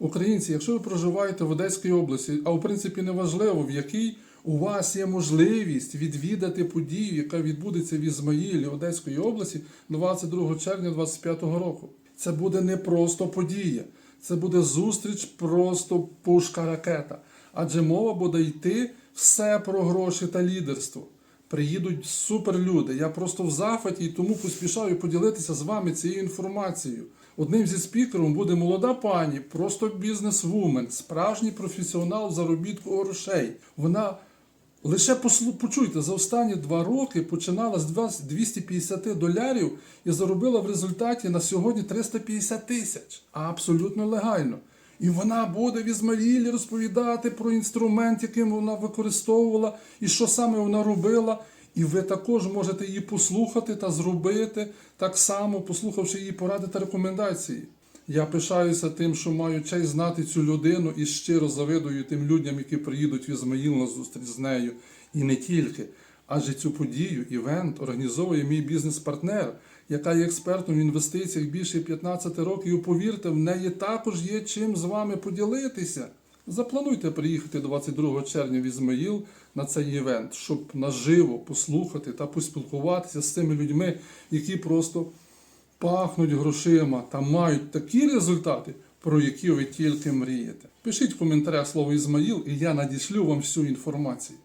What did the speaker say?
Українці, якщо ви проживаєте в Одеській області, а в принципі неважливо, в якій у вас є можливість відвідати подію, яка відбудеться в Ізмаїлі Одеської області 22 червня 2025 року. Це буде не просто подія, це буде зустріч просто пушка ракета. Адже мова буде йти все про гроші та лідерство. Приїдуть суперлюди. Я просто в захваті і тому поспішаю поділитися з вами цією інформацією. Одним зі спікером буде молода пані, просто бізнес-вумен, справжній професіонал заробітку грошей. Вона лише послу- почуйте, за останні два роки починала з 20 250 долярів і заробила в результаті на сьогодні 350 тисяч. Абсолютно легально. І вона буде в Ізмаїлі розповідати про інструмент, яким вона використовувала, і що саме вона робила. І ви також можете її послухати та зробити так само, послухавши її поради та рекомендації. Я пишаюся тим, що маю честь знати цю людину і щиро завидую тим людям, які приїдуть в Ізмаїл на зустріч з нею. І не тільки. Адже цю подію, івент, організовує мій бізнес-партнер, яка є експертом в інвестиціях більше 15 років. І повірте, в неї також є чим з вами поділитися. Заплануйте приїхати 22 червня в Ізмаїл на цей івент, щоб наживо послухати та поспілкуватися з цими людьми, які просто пахнуть грошима та мають такі результати, про які ви тільки мрієте. Пишіть в коментарях слово Ізмаїл, і я надішлю вам всю інформацію.